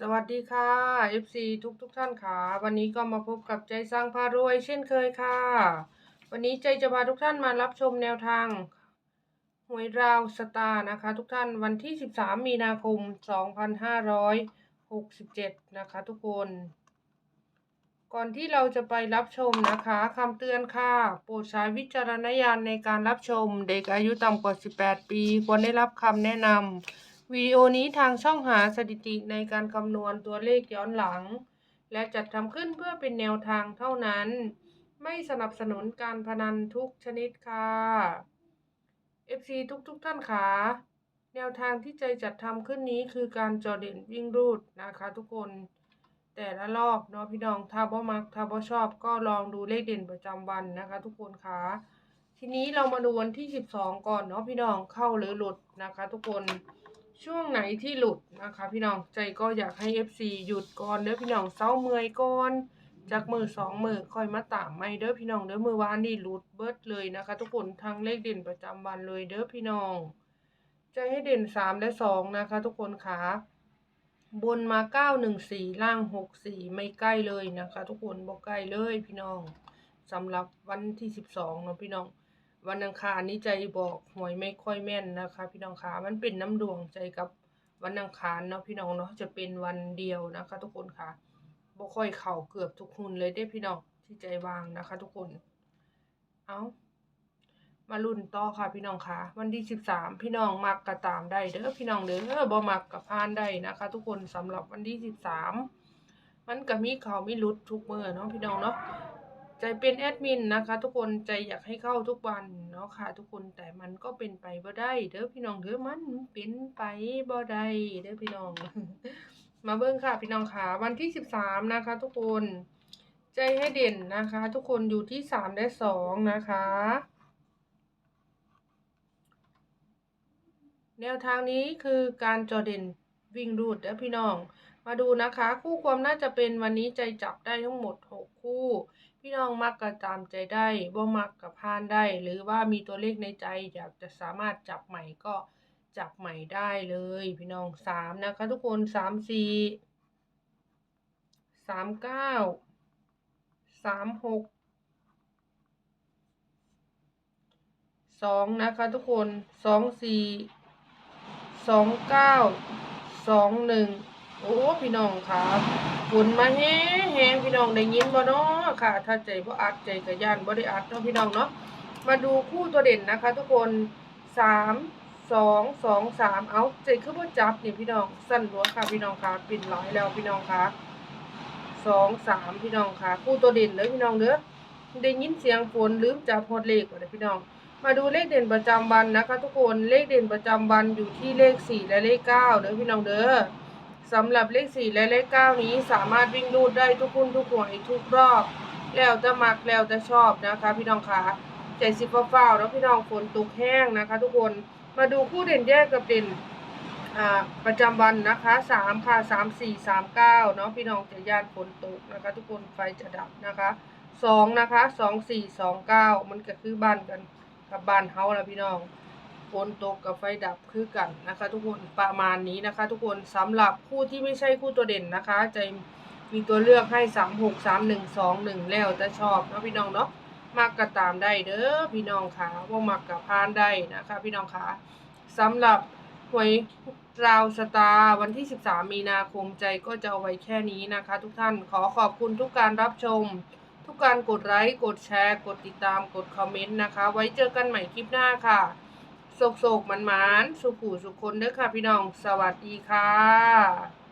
สวัสดีค่ะ FC ทุกทุกท่านค่ะ วันนี้ก็มาพบกับใจสร้างพารวยเช่นเคยค่ะ วันนี้ใจจะพาทุกท่านมารับชมแนวทางหวยราวสตาร์นะคะ ทุกท่านวันที่ 13 มีนาคม 2567 นะคะ ทุกคน ก่อนที่เราจะไปรับชมนะคะคำเตือนค่ะ โปรดใช้วิจารณญาณในการรับชม เด็กอายุต่ำกว่า 18 ปี ควรได้รับคำแนะนำ วิดีโอนี้ทางช่องหาสถิติในการคำนวณตัวเลขย้อนหลัง และจัดทำขึ้นเพื่อเป็นแนวทางเท่านั้น ไม่สนับสนุนการพนันทุกชนิดค่ะ FC ทุกทุกๆท่านค่ะแนวทางที่ใจจัดทำขึ้นนี้คือการจอเด่นวิ่งรูดนะคะทุกคน แต่ละรอบเนาะพี่น้องถ้าบ่มักถ้าบ่ชอบก็ลองดูเลขเด่นประจำวันนะคะ ทุกคนค่ะทีนี้เรามาดูวันที่ 12 ก่อนเนาะพี่น้องเข้าหรือหลุดนะคะ ทุกคน ช่วงไหนที่หลุดนะคะ พี่น้องใจก็อยากให้ FC หยุดก่อนเด้อพี่น้องเศร้าเมื่อยก่อนจากมือสองมือค่อยมาตามไม่เด้อพี่น้องเด้อมือวานนี่หลุดเบิดเลยนะคะ ทุกคนทั้งเลขเด่นประจำวันเลยเด้อพี่น้องใจให้เด่นสามและสองนะคะ ทุกคนค่ะบนมาเก้าหนึ่งสี่ล่างหกสี่ไม่ใกล้เลยนะคะ ทุกคนบอกใกล้เลยพี่น้องสำหรับวันที่สิบสองเนาะพี่น้อง วันอังคารนี้ใจบอกหวยไม่ค่อยแม่นนะคะ พี่น้องคะมันเป็นน้ำดวงใจกับวันอังคารเนาะพี่น้องเนาะจะเป็นวันเดียวนะคะ ทุกคนค่ะบ่ค่อยเข่าเกือบทุกหุ่นเลยได้พี่น้องที่ใจวางนะคะ ทุกคน เอามาลุ้นต่อค่ะพี่น้องค่ะวันที่สิบสามพี่น้องมักกระตามได้เด้อพี่น้องเด้อบ่มักกับพานได้นะคะ ทุกคนสำหรับวันที่สิบสามมันก็มีเขาไมีรุดทุกเมื่อเนาะพี่น้องเนาะ ใจเป็นแอดมินนะคะ ทุกคนใจอยากให้เข้าทุกวันเนาะค่ะ ทุกคนแต่มันก็เป็นไปบ่ได้เด้อพี่น้องเด้อมันเป็นไปบ่ได้เด้อพี่น้อง มาเบิ่งค่ะ พี่น้องค่ะ วันที่สิบสามนะคะ ทุกคน ใจให้เด่นนะคะ ทุกคนอยู่ที่สามและสองนะคะแนวทางนี้คือการจอเด่นวิ่งรูดนะพี่น้อง มาดูนะคะ คู่ความน่าจะเป็นวันนี้ใจจับได้ทั้งหมด 6 คู่ พี่น้องมักกระตามใจได้บ่มักกับพานได้ หรือว่ามีตัวเลขในใจอยากจะสามารถจับใหม่ก็จับใหม่ได้เลย พี่น้องสามนะคะ ทุกคนสามสี่สามเก้าสามหกสองนะคะทุกคนสองสี่สองเก้าสองหนึ่ง โอ้พี่น้องค่ะฝนมาแห้งแห้งพี่น้องได้ยินบ่เนาะค่ะ ถ้าใจบ่อัดใจกระย่านบ่ได้อัดเนาะพี่น้องเนาะมาดูคู่ตัวเด่นนะคะ ทุกคนสามสองสองสามเอาใจคือบ่จับนี่พี่น้องสั้นหัวค่ะพี่น้องค่ะปิดหลายแล้วพี่น้องค่ะสองสามพี่น้องค่ะ คู่ตัวเด่นเลยพี่น้องเด้อได้ยินเสียงฝนลืมจับฮอดเลขบ่ได้พี่น้องมาดูเลขเด่นประจำวันนะคะ ทุกคนเลขเด่นประจำวันอยู่ที่เลขสี่และเลขเก้าเด้อพี่น้องเด้อ สำหรับเลขสี่และเลขเก้านี้สามารถวิ่งรูดได้ทุกคุณทุกหวยทุกรอบ แล้วจะมักแล้วจะชอบนะคะ พี่น้องคะใจสิบฟ้าวแล้วพี่น้องฝนตกแห้งนะคะ ทุกคนมาดูคู่เด่นแยกกับเด่นประจำวันนะคะสามค่ะสามสี่สามเก้าเนาะพี่น้องจะย่านฝนตกนะคะ ทุกคนไฟจะดับนะคะสองนะคะสองสี่สองเก้ามันก็คือบ้านกันกับบ้านเฮาแล้วพี่น้อง ฝนตกกับไฟดับคือกันนะคะ ทุกคนประมาณนี้นะคะ ทุกคนสำหรับคู่ที่ไม่ใช่คู่ตัวเด่นนะคะ จะมีตัวเลือกให้สามหกสามหนึ่งสองหนึ่งแล้วจะชอบนะพี่น้องเนาะมักก็ตามได้เด้อพี่น้องค่ะว่ามักกับพานได้นะคะ พี่น้องค่ะสำหรับหวยราวสตาร์วันที่ 13 มีนาคมใจก็จะเอาไว้แค่นี้นะคะ ทุกท่านขอขอบคุณทุกการรับชม ทุกการกดไลค์กดแชร์ กดติดตามกดคอมเมนต์นะคะ ไว้เจอกันใหม่คลิปหน้าค่ะ โศกโศกมันมันสุขูสุขคนเด้อค่ะพี่น้อง สวัสดีค่ะ